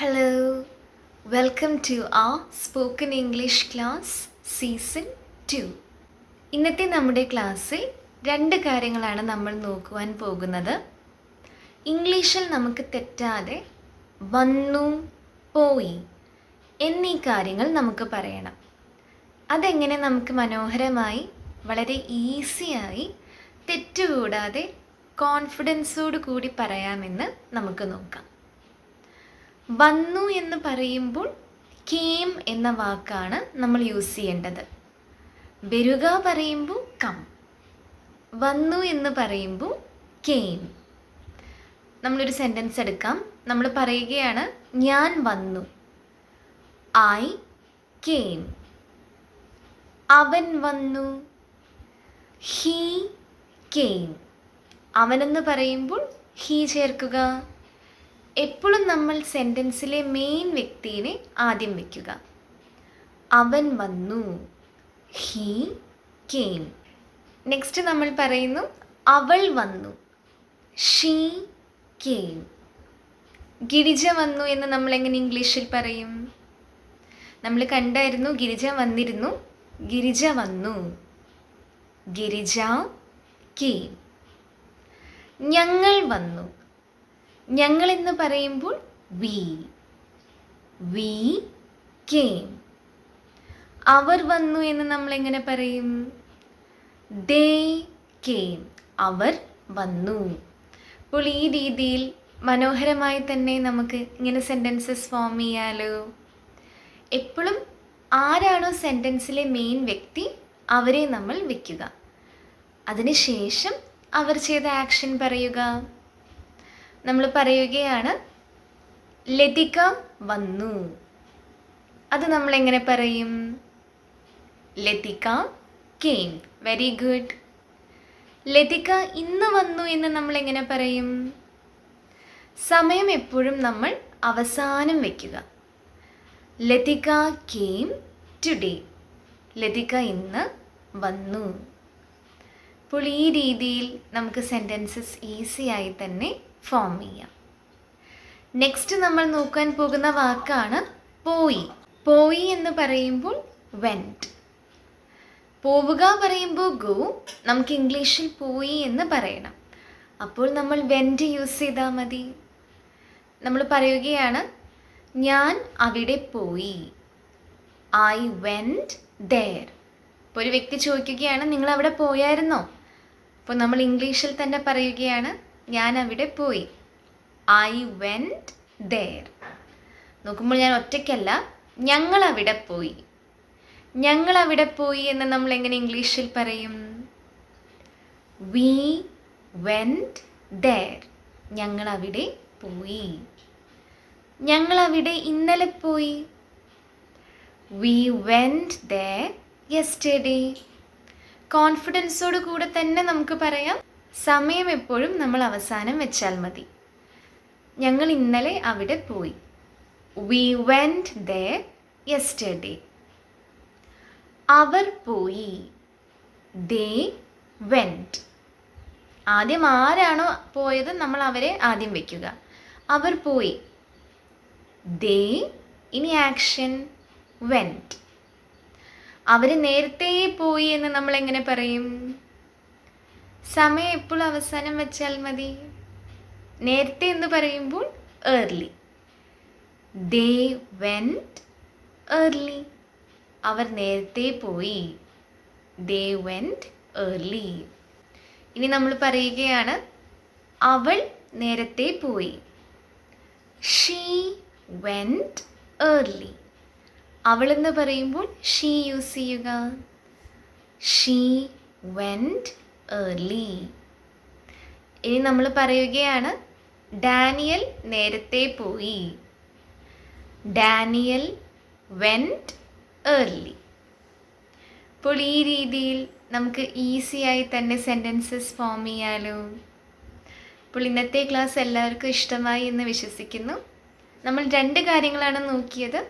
Hello, welcome to a spoken English class season two ഇന്നത്തെ നമ്മുടെ ക്ലാസ്സിൽ രണ്ട് കാര്യങ്ങളാണ് നമ്മൾ നോക്കുവാൻ പോകുന്നത്. ഇംഗ്ലീഷിൽ നമുക്ക് തെറ്റാതെ വന്നു പോയി എന്നീ കാര്യങ്ങൾ നമുക്ക് പറയണം. അതെങ്ങനെ നമുക്ക് മനോഹരമായി വളരെ ഈസിയായി തെറ്റുകൂടാതെ കോൺഫിഡൻസോട് കൂടി പറയാമെന്ന് നമുക്ക് നോക്കാം. വന്നു എന്ന് പറയുമ്പോൾ കേം എന്ന വാക്കാണ് നമ്മൾ യൂസ് ചെയ്യേണ്ടത്. വരുക പറയുമ്പോൾ കം. വന്നു എന്ന് പറയുമ്പോൾ കെയിം നമ്മളൊരു സെന്റൻസ് എടുക്കാം. നമ്മൾ പറയുകയാണ് ഞാൻ വന്നു. ഐ കെയിം അവൻ വന്നു. ഹീ കെയിം അവനെന്ന് പറയുമ്പോൾ ഹീ ചേർക്കുക. എപ്പോഴും നമ്മൾ സെന്റൻസിലെ മെയിൻ വ്യക്തിയെ ആദ്യം വയ്ക്കുക അവൻ വന്നു. ഹീ കെയിം നെക്സ്റ്റ് നമ്മൾ പറയുന്നു അവൾ വന്നു. ഷീ കേം ഗിരിജ വന്നു എന്ന് നമ്മൾ എങ്ങനെ ഇംഗ്ലീഷിൽ പറയും? നമ്മൾ കണ്ടായിരുന്നു ഗിരിജ വന്നിരുന്നു. ഗിരിജ വന്നു. ഗിരിജ കേം ഞങ്ങൾ വന്നു. ഞങ്ങൾ എന്ന് പറയുമ്പോൾ വി വി കെയിം അവർ വന്നു എന്ന് നമ്മൾ എങ്ങനെ പറയും? ദേ കെയിം അവർ വന്നു. അപ്പോൾ ഈ രീതിയിൽ മനോഹരമായി തന്നെ നമുക്ക് ഇങ്ങനെ സെന്റൻസസ് ഫോം ചെയ്യാലോ. എപ്പോഴും ആരാണോ സെന്റൻസിലെ മെയിൻ വ്യക്തി അവരെ നമ്മൾ വയ്ക്കുക അതിനുശേഷം അവർ ചെയ്ത ആക്ഷൻ പറയുക. നമ്മൾ പറയുകയാണ് ലതിക വന്നു. അത് നമ്മൾ എങ്ങനെ പറയും? Lathika came very good Lathika ഇന്ന് വന്നു എന്ന് നമ്മൾ എങ്ങനെ പറയും? സമയം എപ്പോഴും നമ്മൾ അവസാനം വയ്ക്കുക ലതിക കെയിം ടുഡേ ലതിക ഇന്ന് വന്നു. അപ്പോൾ ഈ രീതിയിൽ നമുക്ക് സെന്റൻസസ് ഈസിയായി തന്നെ ഫോം ചെയ്യാം. നെക്സ്റ്റ് നമ്മൾ നോക്കാൻ പോകുന്ന വാക്കാണ് പോയി. പോയി എന്ന് പറയുമ്പോൾ വെന്റ് പോവുക പറയുമ്പോൾ ഗോ നമുക്ക് ഇംഗ്ലീഷിൽ പോയി എന്ന് പറയണം. അപ്പോൾ നമ്മൾ വെന്റ് യൂസ് ചെയ്താൽ മതി. നമ്മൾ പറയുകയാണ് ഞാൻ അവിടെ പോയി. ഐ വെന്റ് ദർ ഇപ്പോൾ ഒരു വ്യക്തി ചോദിക്കുകയാണ് നിങ്ങൾ അവിടെ പോയായിരുന്നോ? അപ്പോൾ നമ്മൾ ഇംഗ്ലീഷിൽ തന്നെ പറയുകയാണ് ഞാൻ അവിടെ പോയി. ഐ വെന്റ് ദേർ നോക്കുമ്പോൾ ഞാൻ ഒറ്റയ്ക്കല്ല ഞങ്ങൾ അവിടെ പോയി. ഞങ്ങൾ അവിടെ പോയി എന്ന് നമ്മൾ എങ്ങനെ ഇംഗ്ലീഷിൽ പറയും? വി വെന്റ് ദേർ ഞങ്ങൾ അവിടെ പോയി. ഞങ്ങൾ അവിടെ ഇന്നലെ പോയി. വി വെന്റ് ദർ യെസ്റ്റർഡേ കോൺഫിഡൻസോട് കൂടെ തന്നെ നമുക്ക് പറയാം. സമയം എപ്പോഴും നമ്മൾ അവസാനം വെച്ചാൽ മതി. ഞങ്ങൾ ഇന്നലെ അവിടെ പോയി. വി വെന്റ് ദ യെസ്റ്റർഡേ അവർ പോയി. ദേ വെന്റ് ആദ്യം ആരാണോ പോയത് നമ്മൾ അവരെ ആദ്യം വയ്ക്കുക അവർ പോയി. ദേ ഇനി ആക്ഷൻ വെന്റ് അവർ നേരത്തെ പോയി എന്ന് നമ്മൾ എങ്ങനെ പറയും? സമയം എപ്പോഴും അവസാനം വെച്ചാൽ മതി. നേരത്തെ എന്ന് പറയുമ്പോൾ ഏർലി ദേ വെന്റ് ഏർലി അവർ നേരത്തെ പോയി. ദേ വെന്റ് ഏർലി ഇനി നമ്മൾ പറയുകയാണ് അവൾ നേരത്തെ പോയി. ഷീ വെന്റ് ഏർലി അവൾ എന്ന് പറയുമ്പോൾ ഷീ യൂസ് ചെയ്യുക. ഷീ വെന്റ് ഏർലി ഇനി നമ്മൾ പറയുകയാണ് ഡാനിയൽ നേരത്തെ പോയി. ഡാനിയൽ വെന്റ് ഏർലി അപ്പോൾ ഈ രീതിയിൽ നമുക്ക് ഈസിയായി തന്നെ സെന്റൻസസ് ഫോം ചെയ്യാലോ. അപ്പോൾ ഇന്നത്തെ ക്ലാസ് എല്ലാവർക്കും ഇഷ്ടമായി എന്ന് വിശ്വസിക്കുന്നു. നമ്മൾ രണ്ട് കാര്യങ്ങളാണ് നോക്കിയത്.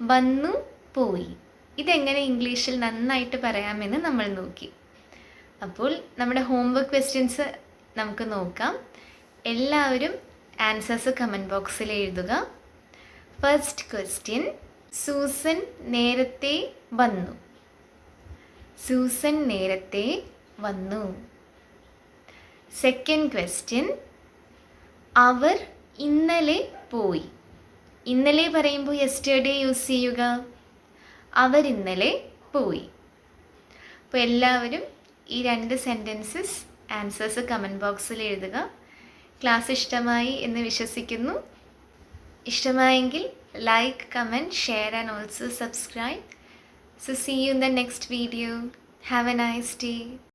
വന്നു പോയി. ഇതെങ്ങനെ ഇംഗ്ലീഷിൽ നന്നായിട്ട് പറയാമെന്ന് നമ്മൾ നോക്കി. അപ്പോൾ നമ്മുടെ ഹോംവർക്ക് ക്വസ്റ്റ്യൻസ് നമുക്ക് നോക്കാം. എല്ലാവരും ആൻസേഴ്സ് കമന്റ് ബോക്സിൽ എഴുതുക. ഫസ്റ്റ് ക്വസ്റ്റ്യൻ സൂസൻ നേരത്തെ വന്നു. സൂസൻ നേരത്തെ വന്നു. സെക്കൻഡ് ക്വസ്റ്റ്യൻ അവർ ഇന്നലെ പോയി. ഇന്നലെ പറയുമ്പോൾ യെസ്റ്റർഡേ യൂസ് ചെയ്യുക. അവർ ഇന്നലെ പോയി. അപ്പോൾ എല്ലാവരും ഈ രണ്ട് സെന്റൻസസ് ആൻസേഴ്സ് കമന്റ് ബോക്സിൽ എഴുതുക. ക്ലാസ് ഇഷ്ടമായി എന്ന് വിശ്വസിക്കുന്നു. ഇഷ്ടമായെങ്കിൽ like comment share and also subscribe so see you in the next video have a nice day